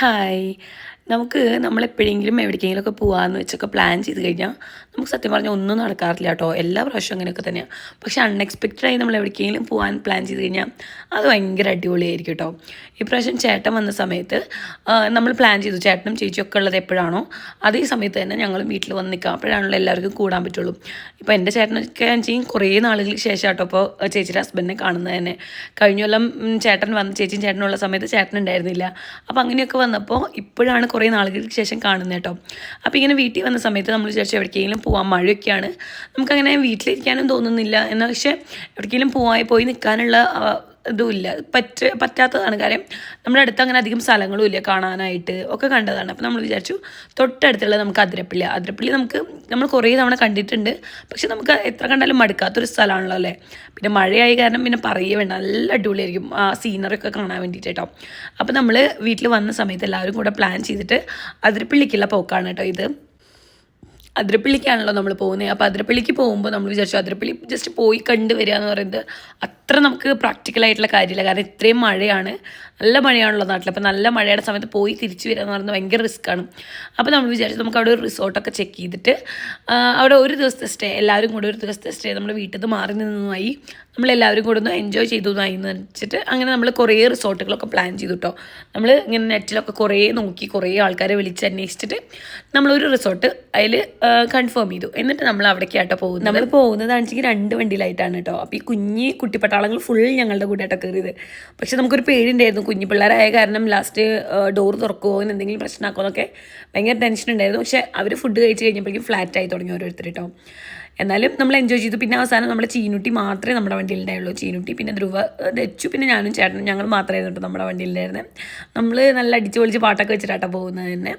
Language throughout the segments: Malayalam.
hi. നമുക്ക് നമ്മളെപ്പോഴെങ്കിലും എവിടേക്കെങ്കിലുമൊക്കെ പോകാമെന്ന് വെച്ചൊക്കെ പ്ലാൻ ചെയ്ത് കഴിഞ്ഞാൽ നമുക്ക് സത്യം പറഞ്ഞാൽ ഒന്നും നടക്കാറില്ല കേട്ടോ എല്ലാ പ്രാവശ്യവും അങ്ങനെയൊക്കെ തന്നെയാണ് പക്ഷേ അൺഎക്സ്പെക്റ്റഡായി നമ്മൾ എവിടേക്കെങ്കിലും പോകാൻ പ്ലാൻ ചെയ്ത് കഴിഞ്ഞാൽ അത് ഭയങ്കര അടിപൊളിയായിരിക്കും കേട്ടോ ഇപ്രാവശ്യം ചേട്ടൻ വന്ന സമയത്ത് നമ്മൾ പ്ലാൻ ചെയ്തു. ചേട്ടനും ചേച്ചിയും ചേച്ചിയൊക്കെ ഉള്ളത് എപ്പോഴാണോ അതേ സമയത്ത് തന്നെ ഞങ്ങൾ വീട്ടിൽ വന്ന് നിൽക്കാം. അപ്പോഴാണല്ലോ എല്ലാവർക്കും കൂടാൻ പറ്റുള്ളൂ. ഇപ്പോൾ എന്റെ ചേട്ടനൊക്കെ ചെയ്യും കുറേ നാളുകൾക്ക് ശേഷം കേട്ടോ ഇപ്പോൾ ചേച്ചിയുടെ ഹസ്ബൻഡിനെ കാണുന്നത് തന്നെ. കഴിഞ്ഞ കൊല്ലം ചേട്ടൻ വന്ന് ചേച്ചിയും ചേട്ടനുള്ള സമയത്ത് ചേട്ടൻ ഉണ്ടായിരുന്നില്ല. അപ്പോൾ അങ്ങനെയൊക്കെ വന്നപ്പോൾ ഇപ്പോഴാണ് കുറേ നാളുകൾക്ക് ശേഷം കാണുന്നത് കേട്ടോ അപ്പോൾ ഇങ്ങനെ വീട്ടിൽ വന്ന സമയത്ത് നമ്മൾ വിചാരിച്ചു എവിടേക്കെങ്കിലും പോകാൻ മഴയൊക്കെയാണ്. നമുക്കങ്ങനെ വീട്ടിലിരിക്കാനും തോന്നുന്നില്ല. എന്നാൽ പക്ഷേ എവിടേക്കെങ്കിലും പോയി പോയി നിൽക്കാനുള്ള ഇതുമില്ല. പറ്റ പറ്റാത്തതാണ്. കാര്യം നമ്മുടെ അടുത്ത് അങ്ങനെ അധികം സ്ഥലങ്ങളും ഇല്ല കാണാനായിട്ട്. ഒക്കെ കണ്ടതാണ്. അപ്പോൾ നമ്മൾ വിചാരിച്ചു തൊട്ടടുത്തുള്ള നമുക്ക് അതിരപ്പള്ളി. അതിരപ്പള്ളി നമുക്ക് നമ്മൾ കുറേ തവണ കണ്ടിട്ടുണ്ട്. പക്ഷെ നമുക്ക് എത്ര കണ്ടാലും മടുക്കാത്തൊരു സ്ഥലമാണല്ലോ അല്ലേ? പിന്നെ മഴയായ കാരണം പിന്നെ പറയുക വേണ്ട. നല്ല അടിപൊളിയായിരിക്കും ആ സീനറി ഒക്കെ കാണാൻ വേണ്ടിയിട്ട് കേട്ടോ. അപ്പോൾ നമ്മൾ വീട്ടിൽ വന്ന സമയത്ത് എല്ലാവരും കൂടെ പ്ലാൻ ചെയ്തിട്ട് അതിരപ്പള്ളിക്കുള്ള പോക്കാണ് കേട്ടോ ഇത്. അതിരപ്പള്ളിക്കാണല്ലോ നമ്മൾ പോകുന്നത്. അപ്പോൾ അതിരപ്പള്ളിക്ക് പോകുമ്പോൾ നമ്മൾ വിചാരിച്ചു അതിരപ്പള്ളി ജസ്റ്റ് പോയി കണ്ടു വരിക എന്ന് പറയുന്നത് അത്ര നമുക്ക് പ്രാക്ടിക്കൽ ആയിട്ടുള്ള കാര്യമില്ല. കാരണം ഇത്രയും മഴയാണ്. നല്ല മഴയാണല്ലോ നാട്ടിൽ അപ്പോൾ നല്ല മഴയുടെ സമയത്ത് പോയി തിരിച്ചു വരിക എന്ന് പറയുന്നത് ഭയങ്കര റിസ്ക്കാണ് അപ്പോൾ നമ്മൾ വിചാരിച്ചു നമുക്ക് അവിടെ ഒരു റിസോർട്ടൊക്കെ ചെക്ക് ചെയ്തിട്ട് അവിടെ ഒരു ദിവസത്തെ സ്റ്റേ എല്ലാവരും കൂടെ ഒരു ദിവസത്തെ സ്റ്റേ നമ്മൾ വീട്ടിൽ നിന്ന് മാറി നിന്നുമായി നമ്മളെല്ലാവരും കൂടെ ഒന്ന് എൻജോയ് ചെയ്തു എന്ന് വെച്ചിട്ട് അങ്ങനെ നമ്മൾ കുറേ റിസോർട്ടുകളൊക്കെ പ്ലാൻ ചെയ്തു കേട്ടോ നമ്മൾ ഇങ്ങനെ നെറ്റിലൊക്കെ കുറേ നോക്കി കുറേ ആൾക്കാരെ വിളിച്ച് അന്വേഷിച്ചിട്ട് നമ്മളൊരു റിസോർട്ട് അതിൽ കൺഫേം ചെയ്തു. എന്നിട്ട് നമ്മൾ അവിടേക്കാട്ടോ പോകുന്നത്. നമ്മൾ പോകുന്നതാണെങ്കിൽ രണ്ട് വണ്ടിയിലായിട്ടാണ് കേട്ടോ അപ്പോൾ ഈ കുഞ്ഞി കുട്ടിപ്പട്ടാളങ്ങൾ ഫുൾ ഞങ്ങളുടെ കൂടെയായിട്ട് കയറിയത് പക്ഷെ നമുക്കൊരു പേടിയുണ്ടായിരുന്നു. കുഞ്ഞു പിള്ളേരായ കാരണം ലാസ്റ്റ് ഡോർ തുറക്കുമോ അങ്ങനെ എന്തെങ്കിലും പ്രശ്നമാക്കുമോ എന്നൊക്കെ ഭയങ്കര ടെൻഷൻ ഉണ്ടായിരുന്നു. പക്ഷേ അവർ ഫുഡ് കഴിച്ച് കഴിഞ്ഞപ്പോഴേക്കും ഫ്ലാറ്റ് ആയി തുടങ്ങി ഓരോരുത്തർ കേട്ടോ എന്നാലും നമ്മൾ എൻജോയ് ചെയ്തു. പിന്നെ അവസാനം നമ്മുടെ ചീനുട്ടി മാത്രമേ നമ്മുടെ വണ്ടിയിൽ ഉണ്ടായുള്ളൂ. ചീനുട്ടി പിന്നെ ധ്രുവ ധച്ചു പിന്നെ ഞാനും ചേട്ടനും ഞങ്ങൾ മാത്രമായിരുന്നു കേട്ടോ നമ്മുടെ വണ്ടിയിൽ ഉണ്ടായിരുന്നത് നമ്മൾ നല്ല അടിച്ച് പൊളിച്ച് പാട്ടൊക്കെ വെച്ചിട്ടാട്ടോ പോകുന്നത് തന്നെ.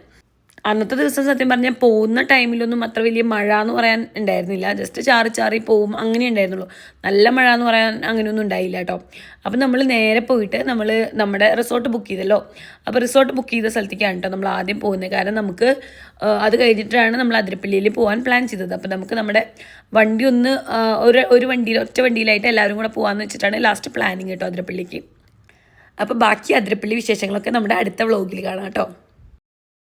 അന്നത്തെ ദിവസം സത്യം പറഞ്ഞാൽ പോകുന്ന ടൈമിലൊന്നും അത്ര വലിയ മഴ എന്ന് പറയാൻ ഉണ്ടായിരുന്നില്ല. ജസ്റ്റ് ചാറി ചാറി പോവും അങ്ങനെ ഉണ്ടായിരുന്നുള്ളൂ. നല്ല മഴ എന്ന് പറയാൻ അങ്ങനെയൊന്നും ഉണ്ടായില്ല കേട്ടോ അപ്പം നമ്മൾ നേരെ പോയിട്ട് നമ്മൾ നമ്മുടെ റിസോർട്ട് ബുക്ക് ചെയ്തല്ലോ. അപ്പോൾ റിസോർട്ട് ബുക്ക് ചെയ്ത സ്ഥലത്തേക്കാണ് കേട്ടോ നമ്മൾ ആദ്യം പോകുന്നത്. കാരണം നമുക്ക് അത് കഴിഞ്ഞിട്ടാണ് നമ്മൾ അതിരപ്പള്ളിയിൽ പോകാൻ പ്ലാൻ ചെയ്തത്. അപ്പോൾ നമുക്ക് നമ്മുടെ വണ്ടി ഒന്ന് ഒരു ഒരു വണ്ടിയിൽ ഒറ്റ വണ്ടിയിലായിട്ട് എല്ലാവരും കൂടെ പോകാമെന്ന് വെച്ചിട്ടാണ് ലാസ്റ്റ് പ്ലാനിങ് കേട്ടോ അതിരപ്പള്ളിക്ക്. അപ്പോൾ ബാക്കി അതിരപ്പള്ളി വിശേഷങ്ങളൊക്കെ നമ്മുടെ അടുത്ത വ്ളോഗിൽ കാണാം കേട്ടോ